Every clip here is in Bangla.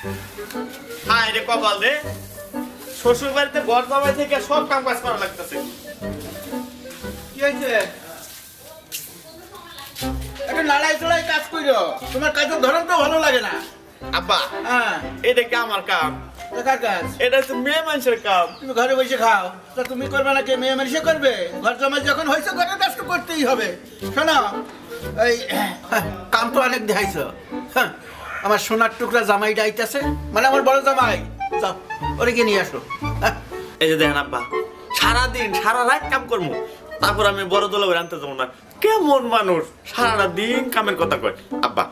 হ্যাঁ রে কপাল রে। শ্বশুর বাড়িতে ঘর জামাই থেকে সব কাম কাজ করা লাগতেছে। কি হয়েছে? একটু নাড়াই চড়াই কাজ কইরো। তোমার কাজের ধরন তো ভালো লাগে না। আব্বা হ্যাঁ। এটা কি আমার কাম? তো কার কাজ? এটা হচ্ছে মেয়ে মানুষের কাম। তুমি ঘরে বসে খাও। তা তুমি করবে না কে? মেয়ে মানুষে করবে? ঘর জমাই যখন হয়েছে ঘরের কাজ তো করতেই হবে। শোনো এই কাম তো অনেক দেখাইছো। হ্যাঁ, আমার সোনার টুকরা জামাইটা আইতাছে। মানে আমার বড় জামাই। যাও ওরে গিয়ে নিয়ে আসো। হ্যাঁ, এই যে দেখেন আব্বা সারাদিন সারা রাত কাম করব তারপর আমি বড় দোলা আনতে যাব না। কেমন মানুষ সারাটা দিন কামের কথা কয়। আব্বা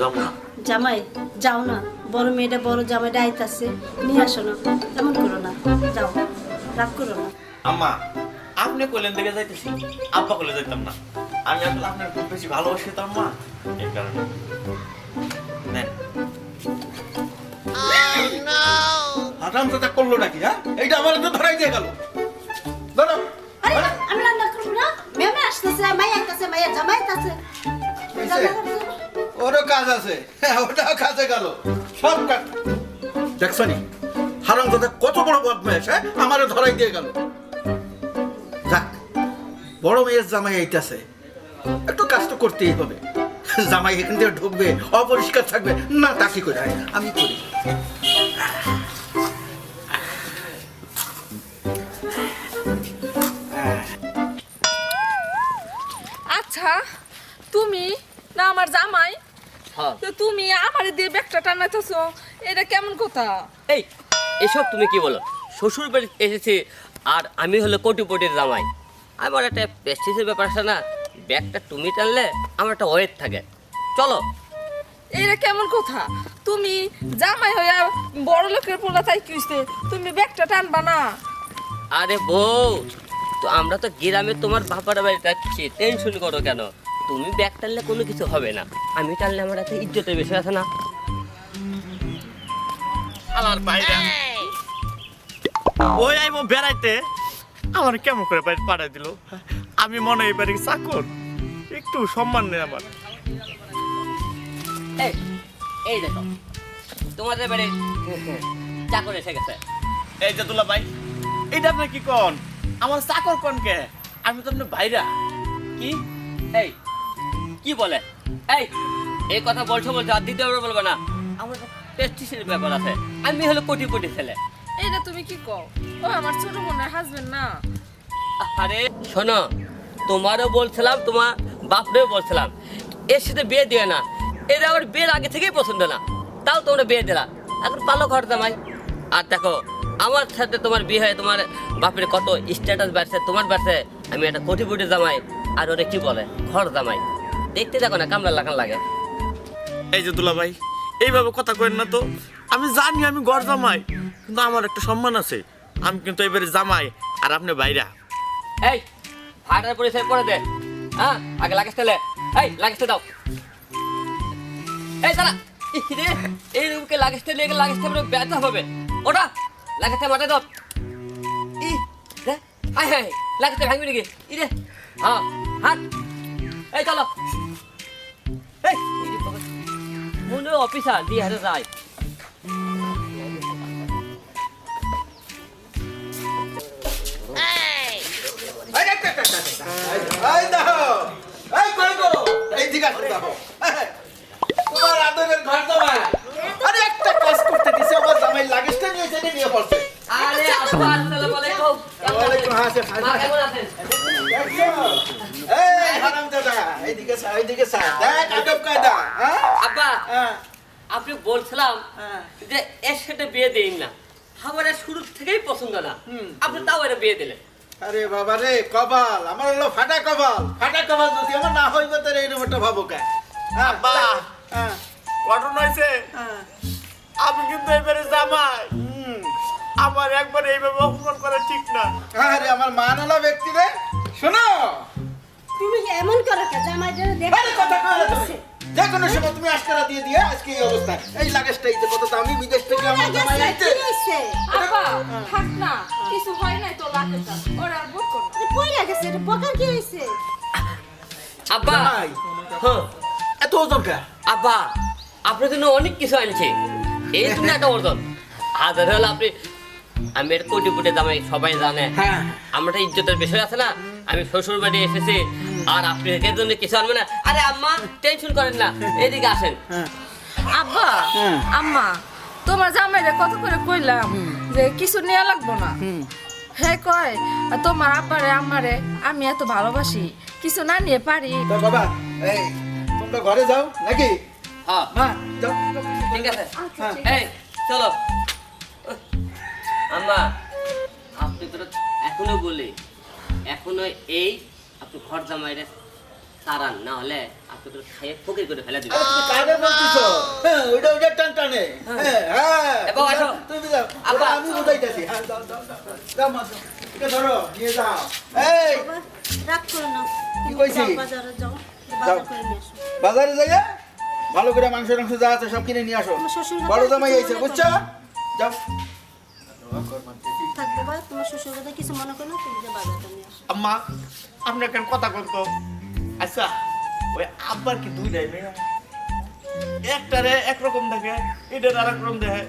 যাব না। জামাই যাও না। বড় মেয়েটা বড় জামাইটা আইতাছে। নিয়ে আসো না। তেমন করো না। যাও রাগ করো না। আম্মা আপনি কইলেন দিকে যাইতেছি। আব্বা কইলে যাইতাম না। আমি আসলে আপনার খুব বেশি ভালোবাসি তো আম্মা। এই কারণে। নেন। হারাম কথা করল নাকি হ্যাঁ? এইটা আমার তো ধরাই দিয়ে গেল। ধরো। আরে আমি রান্না করব না। মেমে আসতেছে মাই আইতাছে মাইয়া জামাই আইতাছে। রান্না করতে হবে। ওরও কাজ আছে। হ্যাঁ, ওটাও কাজে গেল। সব কাজ। দেখছ নি হারাম কত বড় বদমাইশ হ্যাঁ? আমারও ধরাই দিয়ে গেল। যাক বড় মেয়ের জামাই আইতাছে। একটু কাজ তো করতেই হবে। জামাই এখান থেকে ঢুকবে অপরিষ্কার থাকবে। না তা কি করে? আমি করি। আচ্ছা তুমি না আমার জামাই? হ্যাঁ। তো তুমি আমার দিয়ে ব্যাগটা টানাইতেছো এটা কেমন কথা? এই এসব তুমি কি বলো? শ্বশুর বাড়ি এসেছি আর আমি হলো কোটিপটির জামাই। আমার একটা প্রেস্টিজের ব্যাপার আছে না ব্যাগটা তুমি টানলে আমার একটা ওয়েট থাকে। চলো। এটা কেমন কথা? তুমি জামাই হইয়া বড় লোকের পোলা তাই কি তুমি ব্যাগটা টানবা না। আরে বউ তো আমরা তো গ্রামে তোমার বাপার বাড়ি যাচ্ছি টেনশন করো কেন? তুমি ব্যাগ টানলে কোনো কিছু হবে না। আমি টানলে আমার একটা ইজ্জতের বেশি আছে না? আমার বাইরে। ওই আইবো বেড়াইতে। আমার কেমন করে বাড়ি পাঠাই দিল? আমি মনে হয় এবারে চাকর। একটু সম্মান নেই আমার। এই দেখো তোমাদের বাড়ি চাকর এসে গেছে। এই যে দুলা ভাই এটা আপনি কি কন? আমার চাকর কন কে? আমি তো আপনার ভাইরা। কি? এই কি বলে? এই এই কথা বলছো বলছো আর দ্বিতীয়বার বলবে না। আমার প্রেস্টিজের ব্যাপার আছে। আমি হলো কোটি কোটি ছেলে। এটা তুমি কি কও? ও আমার ছোট বোনের হাজবেন্ড না। আরে শোনো তোমারও বলছিলাম তোমার বাপরেও বলছিলাম এর সাথে বিয়ে দিও না। এরা আমার বিয়ের আগে থেকেই পছন্দ না। তাও তোমরা বিয়ে দিলা। এখন পালো ঘর জামাই। আর দেখো আমার সাথে তোমার বিয়ে হয়ে তোমার বাপের কত স্ট্যাটাস বাড়ছে তোমার বাড়ছে আমি একটা কোটি কোটি জামাই। আর ওরা কি বলে? ঘর জামাই। দেখতে দেখো না কামলা লাগান লাগে। এই যে দুলা ভাই এইভাবে কথা কইন না তো। আমি জানি আমি ঘর জামাই। কিন্তু আমার একটা সম্মান আছে আমি কিন্তু এবারে জামাই আর আপনি ভাইরা এই ফাটার পরিচয় করে দে হ্যাঁ আগে লাগেজটা লে এই লাগেজটা দাও এই ইস রে এই রুমকে লাগেজটা নিয়ে গেলে লাগেজটা পুরো ব্যথা হবে ওটা লাগেজটা মাথায় দাও ই রে হাই হাই লাগেজটা ভাঙবি নাকি ই রে হ্যাঁ হাত এই চলো এই মনে অফিসার দিয়ে হাতে যায় এই দেখো, এই কই গো? এই দিকে আসো, দেখো। তোমার আদরের ঘর জামাই। আরে একটা কাজ করতে দিছে, আমার জামাই লাগেজটা নিয়ে এসে নিয়ে পড়ছে। আরে আব্বা আসসালামু আলাইকুম ওয়ালাইকুম আসসালাম। মা কেমন আছেন দেখছ? এই হারামজাদা, এইদিকে চা, এইদিকে চা। দেখ, আদব কায়দা, হ্যাঁ? আব্বা আপনি বলছিলাম হ্যাঁ। যে এর সাথে বিয়ে দিন না আমার শুরু থেকেই পছন্দ না আপনি তাও এটা বিয়ে দিলেন আরে বাবা রে কপাল আমার হলো ফাটা কপাল। ফাটা কপাল যদি আমার না হইব তাহলে এরকম একটা ভাবো কে? হ্যাঁ, আব্বা। হ্যাঁ, ঘটনা হয়েছে হ্যাঁ, আমি কিন্তু এবারে জামাই। হুম। আমার একবার এইভাবে অপমান করা ঠিক না। আরে আমার মানলা ব্যক্তি রে। শোনো। তুমি এমন করো কে জামাইটা দেখো আরে কথা কয়। যে কোনো সময় তুমি আজকারা দিয়ে দিয়ে আজকে এই অবস্থা এই লাগেজটা এই যে কত দামি বিদেশ থেকে আমার জামাই আব্বা থাক না কিছু হয় নাই তো লাগেটা ওরা আর বুক পয়লা গেছে এটা পকার কি হইছে আব্বা! হ্যাঁ এত ওজন কে? আপনার জন্য অনেক কিছু আনছি এই তুমি একটা বলতন হাজার হলে আপনি আমি এর কোটি কোটি দামে সবাই জানে। হ্যাঁ। আমরা ইজ্জতের বিষয় আছে না। আমি শ্বশুর বাড়ি এসেছি আর আপনি এর জন্য কিছু আনবেন না। আরে আম্মা টেনশন করেন না। এদিকে আসেন। হ্যাঁ। আব্বা হুম। আম্মা তোমার জামাইরে কত করে কইলাম যে কিছু নেওয়া লাগবো না। হ্যাঁ কয় তোমার আব্বারে আমারে আমি এত ভালোবাসি কিছু না নিয়ে পারি। তো বাবা এই তোমরা ঘরে যাও নাকি? হ্যাঁ। মা যাও। যাও। ঠিক আছে। হ্যাঁ। এই চলো। আম্মা আপনি তো এখনও বলি এখনও এই আপনি ঘর জামাইরে তারান না হলে আপনি তো খাইয়ে ফকির করে ফেলে দিবেন। তুমি কারে বলতেছো? হ্যাঁ ওইটা ওইটা টান টানে হ্যাঁ হ্যাঁ। এ আসো। তুমি যাও। ওটা আমি বুঝাইতেছি। হ্যাঁ যাও যাও যাও যাও। মা যাও। এটা ধরো নিয়ে যাও। এই! রাগ করো না। কি কইছি? বাজারে যাও। বাজার করে নিয়ে এসো বাজারে যাইয়া ভালো করে মাংস টাংস যা আছে সব কিনে নিয়ে আসো। শ্বশুর বড় জামাই আইছে বুঝছ? যাও। থাক বাবা তোমার শ্বশুর কথা কিছু মনে করো না তুমি যে বাজারটা নিয়ে আসো আম্মা আপনি কেন কথা বলতো? আচ্ছা ওই আব্বার কি দুই নাই মেয়ে একটারে একরকম দেখে এটার আর রকম দেখে।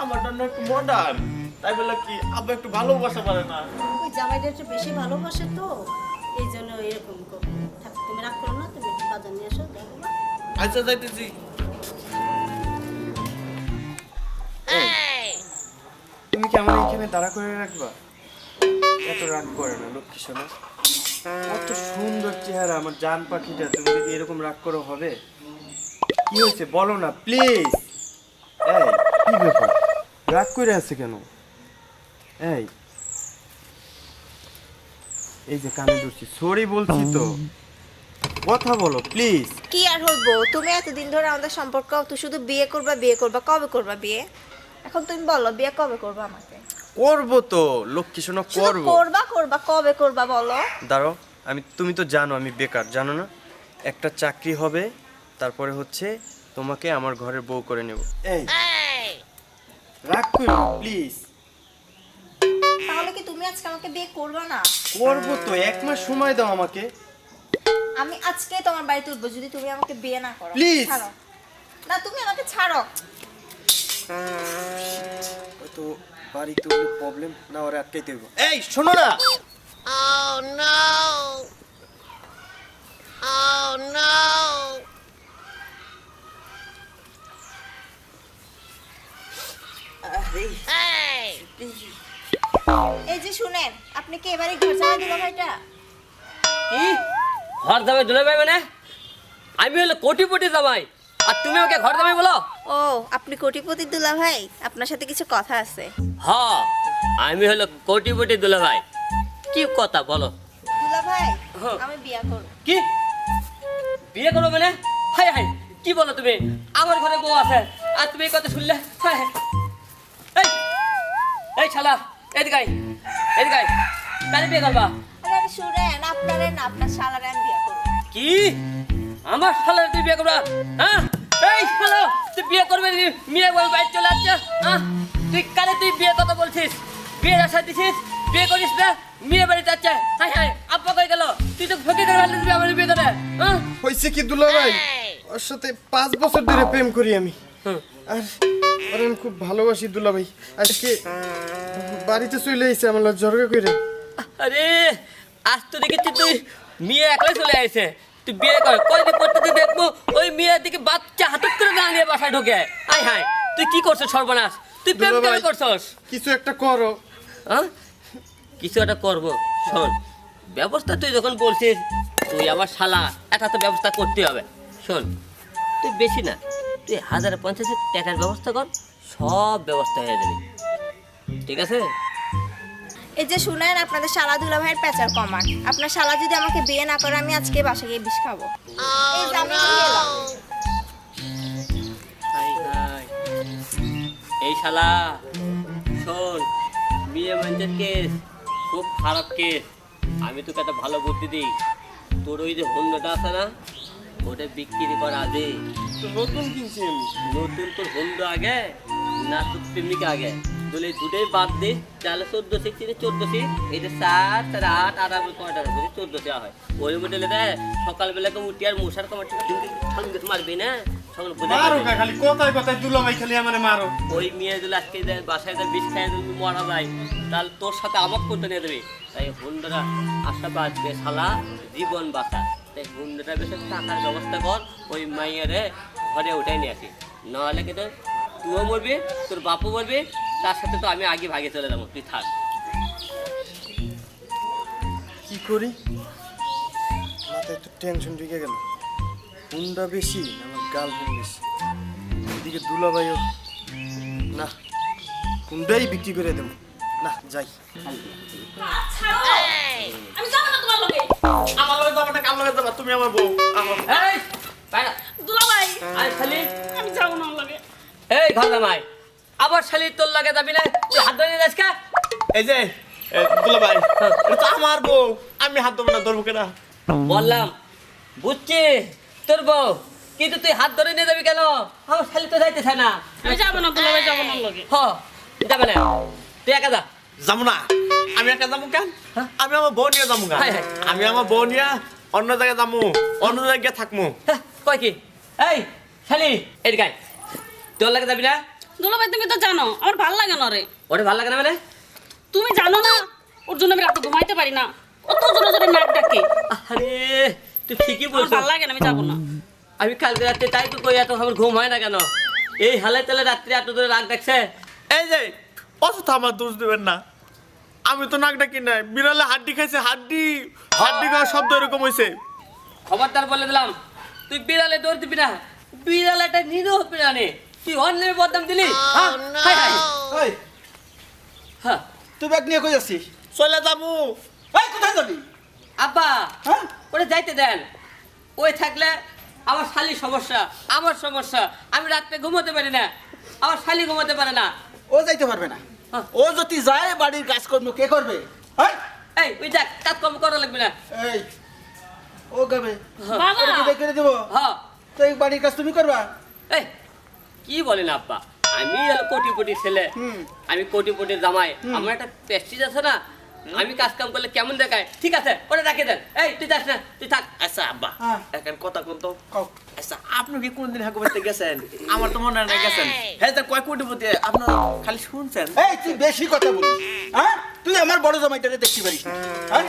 আমারটা না একটু মডার্ন তাই বলে কি আব্বা একটু ভালোবাসা পারে না। ওই জামাইটা একটু বেশি ভালোবাসে তো এই জন্য এরকম থাক তুমি রাগ করো না তুমি বাজার নিয়ে আসো দেখো আচ্ছা যাইতেছি। তুমি কি আমার এখানে দাঁড়া করে রাখবা? এত রাগ করে না লক্ষ্মী সোনা। কত সুন্দর চেহারা আমার জান পাখিটা তুমি যদি এরকম রাগ করো হবে? কি হয়েছে? বলো না প্লিজ এই কি ব্যাপার? রাগ করে আছে কেন? এই এই যে কানে ধরছি সরি বলছি তো। কথা বলো প্লিজ কি আর হইব? তুমি এতদিন ধরে আমাদের সম্পর্ক তো শুধু বিয়ে করবা বিয়ে করবা কবে করবা বিয়ে? এখন তুমি বলো বিয়ে কবে করবা আমাকে? করব তো লক্ষ্মী সোনা শুধু করব। করবা করবা কবে করবা বলো? দাঁড়াও আমি তুমি তো জানো আমি বেকার জানো না? একটা চাকরি হবে তারপরে হচ্ছে তোমাকে আমার ঘরের বউ করে নেব। এই রাগ করো প্লিজ তাহলে কি তুমি আজকে আমাকে বিয়ে করবা না? করব তো এক মাস সময় দাও আমাকে। আমি আজকে তোমার বাড়িতে উঠবো যদি তুমি আমাকে বিয়ে না করো. ছাড়ো। না তুমি আমাকে ছাড়ো। তো বাড়িতে প্রবলেম না ওরা আটকাইতে হইব। এই শোনো না। এই যে শুনেন আপনি কি এবারে ঘর ছাড়া দিল ভাইটা? কি? ঘর জামাই দুলে ভাই মানে? আমি হলো কোটিপতি জামাই। আর তুমি আমাকে ঘর জামাই বলো? ও আপনি কোটিপতি দুলা ভাই আপনার সাথে কিছু কথা আছে। হ আমি হলো কোটিপতি দুলে ভাই কি কথা বলো? দুলা ভাই। আমি বিয়ে করব। কি? বিয়ে করব মানে? হাই হাই কি বলো তুমি? আমার ঘরে বউ আছে আর তুমি এই কথা শুনলে? হায়। এই এই শালা এদিকে আয়, এদিকে আয়। কারে বিয়ে করবা? আরে আরে শুনেন আপনারে না আপনার শালারে আমি বিয়ে করব। কি? আমার শালার তুই বিয়ে করবা? হ্যাঁ? এই শালা তুই বিয়ে করবে মেয়ে বল বাইর চলে আসছে হ্যাঁ? তুই কারে তুই বিয়ে কথা বলছিস। বিয়ের আশা দিছিস বিয়ে করিস না মেয়ে বাড়ি যাচ্ছে। হাই হাই আব্বা কই গেল? তুই তো ফকির করে ফেললি আমার বিয়ে করে হ্যাঁ? হয়েছে কি দুলা ভাই ওর সাথে পাঁচ বছর ধরে প্রেম করি আমি। হুম। আর ওর আমি খুব ভালোবাসি দুলা ভাই আজকে বাড়িতে চলে এসে আমার জর্গা করে আরে আজ তো দেখেছি তুই মেয়ে একলাই চলে আসছে তুই বিয়ে কর কয়দিন পর তুই দেখব ওই মেয়ের দিকে বাচ্চা হাতত করে না নিয়ে বাসায় ঢোকে। আই হাই তুই কি করছিস সর্বনাশ? তুই প্রেম কেন। করছস? কিছু একটা করো। হ্যাঁ কিছু একটা করব শোন ব্যবস্থা তুই যখন বলছিস তুই আমার শালা একটা তো ব্যবস্থা করতে হবে। শোন তুই বেশি না তুই হাজার পঞ্চাশের টাকার ব্যবস্থা কর সব ব্যবস্থা হয়ে যাবে। ঠিক আছে? এই যে শুনেন আপনাদের শালা দুলা ভাইয়ের পেঁচার কমার। আপনার শালা যদি আমাকে বিয়ে না করে আমি আজকে বাসা গিয়ে বিষ খাব। এই যে আমি এলাম। Hi hi. এই শালা শোন বিয়ে মানুষের কেস খুব খারাপ কেস। আমি তোকে একটা ভালো বুদ্ধি দিই। তোর ওই যে হন্ডাটা আছে না ওটা বিক্রি করা আগে তো নতুন কিনছি আমি নতুন তোর বন্ধু আগে না তোর প্রেমিকা আগে। দুলে দুটোই বাদ দিস তাহলে চোদ্দ সিক্স চোদ্দ সিক্স এটা সাত তার আট কয়টা হবে চোদ্দ দেওয়া হয়। ওই মডেলে দেয় সকালবেলাকে উঠি আর মশার কামাটি সঙ্গে মারবি না? সকাল বুঝে মারো খালি কথায় কথায় দুলাভাই খালি আমারে মারো? ওই মেয়ে যদি আজকে বাসায় দেয় বিষ খাই যদি মরা যায় তাহলে তোর সাথে আমাকে করতে নিয়ে দেবে তাই হুন্ডরা আশা বাঁচবে শালা জীবন বাঁচা। তাই হুন্ডটা বেশি টাকার ব্যবস্থা কর ওই মাইয়ারে ঘরে উঠাই নিয়ে আসি। নাহলে কিন্তু তুইও মরবি তোর বাপও মরবি তার সাথে তো আমি আগে ভাগে চলে যাব তুই থাক। কি করি? মাথায় তো টেনশন ঢুকে গেল। হুন্ডা বেশি না আমার গার্লফ্রেন্ড বেশি? এদিকে দুলাভাইও না হুন্ডাই বিক্রি করে দেবো। না যাই। আমি যাব না তোমার লগে। আমার লগে যাবা না কার লগে যাবা? তুমি আমার বউ আমার এই বাইরা। দুলাভাই আয় খালি। আমি যাব না এই ঘর জামাই আবার শালি তোর লাগে যাবি না? তুই হাত ধরে যাস কা? এই যে দুলা ভাই এটা তো আমার বউ আমি হাত দেবো না ধরবো কেনা? বললাম বুঝছি তোর বউ কিন্তু তুই হাত ধরে নিয়ে যাবি কেন? আমার শালি তো যাইতে না। আমি যাব না দুলাভাই যাব না লগে। হ যাবে না। তুই একা যা। যাব না। আমি একা যাব কেন? হ্যাঁ? আমি আমার বউ নিয়ে যাব গা। হায় হায়। আমি আমার বউ নিয়ে অন্য জায়গায় যাব অন্য জায়গায় থাকব। হ্যাঁ, কয় কি? এই শালি এদিকে। তোর লাগে যাবি না? দুলাভাই তুমি তো জানো আমার ভালো লাগে না রে। ওটা ভালো লাগে না মানে? তুমি জানো না ওর জন্য আমি রাতে ঘুমাইতে পারি না। কত জোরে জোরে নাক ডাকে। আরে তুই ঠিকই বলছিস। ভালো লাগে না আমি যাব না। আমি কালকে রাত্রে তাই তো কই এত আমার ঘুম হয় না কেন? এই হালে তালে রাত্রে এত ধরে রাগ দেখছে? এই যে অযথা আমার দোষ দেবেন না। আমি তো নাক ডাকি নাই। বিড়ালে হাড্ডি খাইছে হাড্ডি। হাড্ডি খাওয়ার শব্দ এরকম হয়েছে খবরদার বলে দিলাম তুই বিড়ালে দৌড় দিবি না। বিড়ালেটা নিরীহ বিড়ালে তুই অন্যের বদনাম দিলি? হ্যাঁ? হায় হায় হ্যাঁ। তুই ব্যাগ নিয়ে কই যাচ্ছিস? চলে যাব। এই কোথায় যাবি? আব্বা হ্যাঁ? ওরে যাইতে দেন। ওই থাকলে আমার শালি সমস্যা আমার সমস্যা। আমি রাত্রে ঘুমোতে পারি না। আমার শালি ঘুমোতে পারে না। ও যাইতে পারবে না। হ্যাঁ। ও যদি যায় বাড়ির কাজকর্ম কে করবে? এই, এই ওই দেখ কাজকর্ম করা লাগবে না। এই ও গাবে। বাবা ওরে বিদায় করে দেবো। হ্যাঁ। তো এই বাড়ির কাজ তুমি করবা? এই কি বলেন আব্বা? আমি হলো কোটি কোটি ছেলে আমি কোটি কোটি জামাই আমার একটা প্রেস্টিজ আছে না? আমি কাজ কাম করলে কেমন দেখায়? ঠিক আছে ওটা রাখে দেন। এই তুই যাস না তুই থাক। আচ্ছা আব্বা হ্যাঁ। এখন কথা কোন তো? আচ্ছা আপনি কি কোনদিন হাকু বাড়িতে গেছেন? আমার তো মনে হয় না গেছেন। হ্যাঁ তার কয় কোটিপতি আপনার খালি শুনছেন? এই তুই বেশি কথা বলিস। হ্যাঁ? তুই আমার বড় জামাইটারে দেখতে পারিস। হ্যাঁ?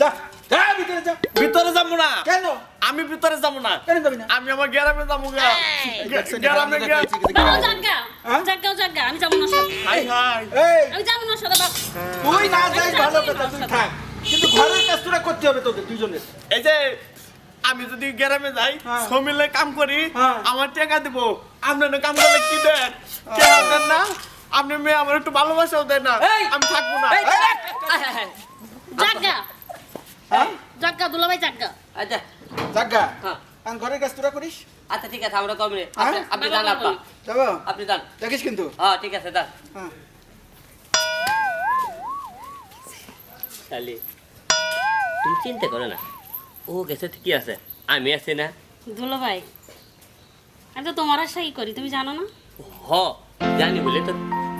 যা। যা ভিতরে যা। ভিতরে যাব না। কেন? আমি ভিতরে যাব না। কেন যাবি না? আমি আমার গ্রামে যাব গা। গ্রামে গ্রামে বাবা জাগা হ্যাঁ? জাগা জাগা আমি যাব না সাথে হাই হাই। এই। আমি যাব না সাথে বাবা। তুই না যাই ভালো কথা তুই থাক। কিন্তু ঘরের কাজ তোরা করতে হবে তোদের দুজনের। এই যে আমি যদি গ্রামে যাই হ্যাঁ। সমিলে কাম করি হ্যাঁ। আমার টাকা দিব। আপনার কাম করলে কি দেন? না। আপনি মেয়ে আমার একটু ভালোবাসাও দেন না। আমি থাকব না। জাগা হ্যাঁ? জাগা দুলাভাই জাগা আচ্ছা। জাগা হ্যাঁ। আর ঘরের কাজ তোরা করিস? আচ্ছা ঠিক আছে আমরা কমরে। আপনি হ্যাঁ? আপনি যান যাব? আপনি যান। দেখিস কিন্তু। হ্যাঁ ঠিক আছে যান। হ্যাঁ। শালি তুমি চিন্তা করো না। ও গেছে ঠিকই আছে। আমি আছি না। দুলাভাই আমি তো তোমার আশাই করি তুমি জানো না? হ জানি বলে তো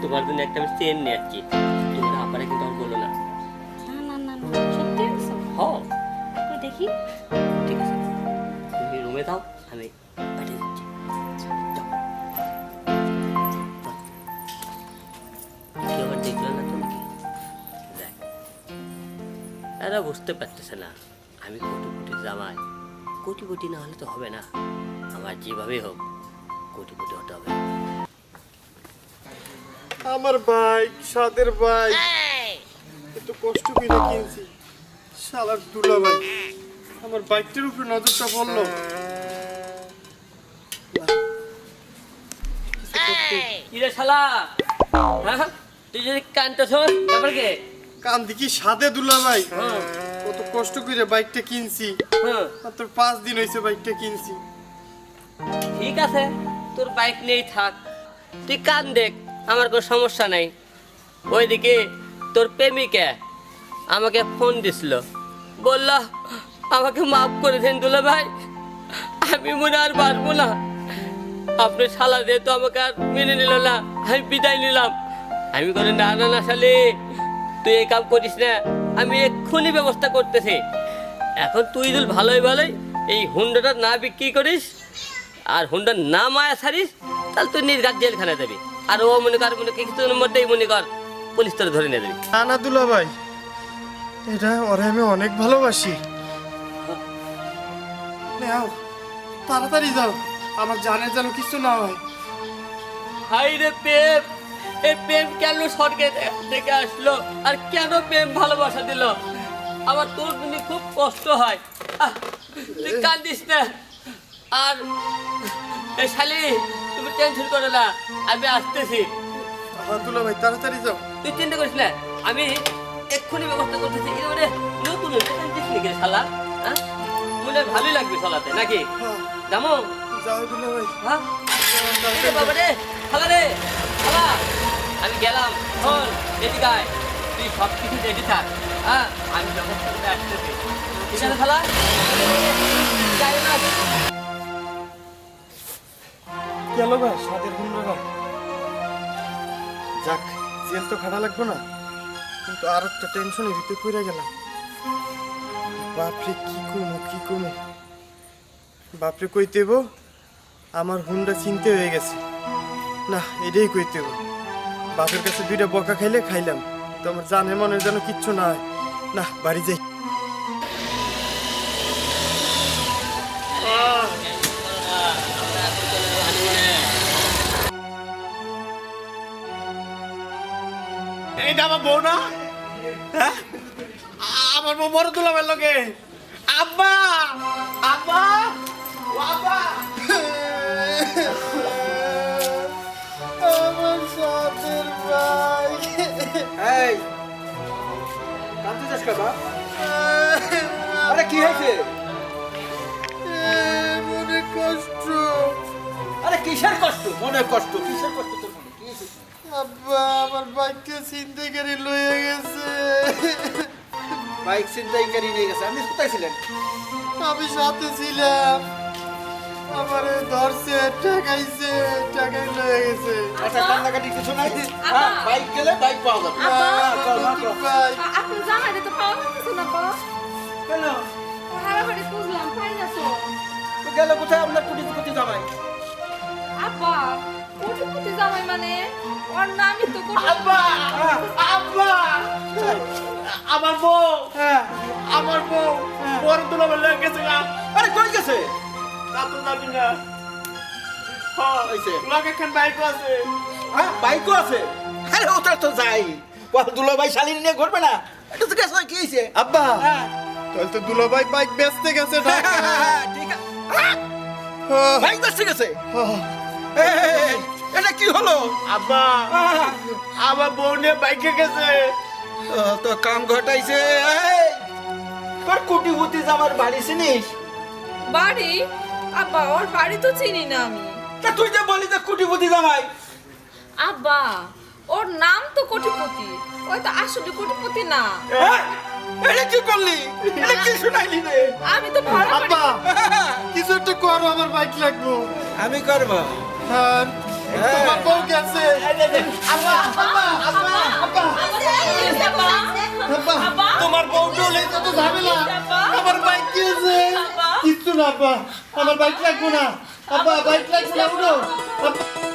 তোমার জন্য একটা আমি চেন নিয়ে আসছি। তোমার আপারে কিন্তু আর বলো না। দেখি। ঠিক আছে। তুমি রুমে দাও আমি পাঠিয়ে দিচ্ছি যাও। যাও। কেউ আবার দেখল না তুমি? কি দেখ। এরা বুঝতে পারতেছে না আমি কোটি কোটি জামাই। কোটি কোটি না হলে তো হবে না। আমার যেভাবেই হোক কোটি কোটি হতে হবে। আমার বাইক সাদের বাইক এত কষ্ট করে কিনছি। শালার দুলা ভাই আমার বাইকটার উপরে নজরটা পড়ল। শালা! হ্যাঁ? তুই যদি কানতেছ ব্যাপার কে? কান দেখি সাদে দুলা ভাই? হ্যাঁ। কত কষ্ট করে বাইকটা কিনছি। হ্যাঁ। তোর পাঁচ দিন হয়েছে বাইকটা কিনছি। ঠিক আছে তোর বাইক নিয়েই থাক। তুই কান দেখ আমার কোনো সমস্যা নাই। ওইদিকে তোর প্রেমিকা আমাকে ফোন দিছিল। বলল আমাকে মাফ করে দেন দুলা ভাই। আমি মনে আর পারব না। আপনি শালা তো আমাকে আর মেনে নিল না, আমি বিদায় নিলাম। আমি বলি না না না শালি, তুই এই কাম করিস না। আমি এক্ষুনি ব্যবস্থা করতেছি। এখন তুই যদি ভালোই ভালোই এই হুন্ডাটা না বিক্রি করিস আর হুন্ডার না মায়া ছাড়িস, তাহলে তুই নিজ নির্ঘাত জেলখানে যাবি। আর ও মনে কর, মনে কিছুদিনের মধ্যেই মনে কর, পুলিশ তোর ধরে নিয়ে যাবি। না না দুলা ভাই, এটা ওরে আমি অনেক ভালোবাসি। নাও তাড়াতাড়ি যাও আমার জানে যেন কিছু না হয়। হাই রে প্রেম এই প্রেম কেন স্বর্গে থেকে আসলো? আর কেন প্রেম ভালোবাসা দিল? আমার তোর জন্য খুব কষ্ট হয়। তুই কান্দিস না। আর এই শালি তুমি টেনশন করো না আমি আসতেছি। দুলা ভাই তাড়াতাড়ি যাও। তুই চিন্তা করিস না আমি এক্ষুনি ব্যবস্থা করতেছি। এবারে নতুন শালা? হ্যাঁ? মনে ভালোই লাগবে শালাতে নাকি? হ্যাঁ, জামো? হ্যাঁ? আমি গেলাম শোন এদিকে আয়। তুই সব কিছু রেডি থাক হ্যাঁ? আমি করে আসতেছি। ঠিক আছে খালা গেল ভাই? সাদের হুন্ডারা যাক জেল তো খাটা লাগবে না। কিন্তু আর একটা টেনশনের ভিতরে পড়ে গেলাম। বাপরে, কি কমু কি কমু বাপরে কইতেব আমার হুন্ডা চিনতে হয়ে গেছে। না, এটাই কইতেব বাপের কাছে দুইটা বকা খাইলে খাইলাম, তো আমার জানে মনে যেন কিচ্ছু না না, বাড়ি যাই। বউ না? হ্যাঁ? আমার বড় দুলামের লোকে আব্বা! আব্বা! ও আব্বা! আমার সাদের ভাই। এই কাঁদতে যাস কা আরে কি হয়েছে? মনে কষ্ট। আরে কিসের কষ্ট? মনে কষ্ট কিসের কষ্ট তোর মনে? কি হয়েছে? আব্বা আমার বাইককে চিনতে করে লয়ে গেছে। বাইক ছিনতাইকারী নিয়ে গেছে। আপনি কোথায় ছিলেন? আমি সাথে ছিলাম। আমারে ধরছে লয়ে গেছে। আচ্ছা কান্নাকাটি কিছু নাই? হ্যাঁ বাইক গেলে বাইক পাওয়া যাবে। তো পাওয়া যাচ্ছে না পা কেন? হারাহারি খুঁজলাম পাই না তো। তো গেল কোথায় আপনার কুটি কুটি জামাই? আব্বা কোটিপতি জামাই মানে ওর নামই তো কোটি আব্বা আব্বা আমার বউ। হ্যাঁ। আমার বউ। বড় দুলামের লোক গেছে গা। আরে কই গেছে? তা তো জানি না। হ্যাঁ হইছে। লগে একখান বাইক আছে। হ্যাঁ বাইকও আছে? আরে ওটা তো যাই। দুলো ভাই শালিনী নিয়ে ঘুরবে না? এটা তো গেছে কি হয়েছে আব্বা হ্যাঁ। তাহলে তো দুলাভাই বাইক বেচতে গেছে ঢাকা। ঠিক আছে। হ্যাঁ, হ্যাঁ, বাইক গেছে? হ্যাঁ। এটা কি হলো? আব্বা আমার বউ নিয়ে বাইকে গেছে। তো কাম ঘটাইছে তোর কুটি বুটি জামার বাড়ি চিনিস? বাড়ি? আব্বা ওর বাড়ি তো চিনি না আমি। তা তুই যে বলি যে কুটি বুটি জামাই। আব্বা ওর নাম তো কোটিপতি ওই তো আসলে কোটিপতি না? এটা কি করলি? এটা কি শুনাইলি রে? আমি তো ভাড়া বাড়ি। আব্বা কিছু একটা করো আমার বাইক লাগবো। আমি করব? হ্যাঁ তোমার বউ গেছে আব্বা আব্বা আব্বা আব্বা আব্বা তোমার বউ ডলে তো ঝামেলা। আমার বাইক গেছে। কিচ্ছু না আব্বা। আমার বাইক লাগবো না। আব্বা বাইক লাগবো না উঠো।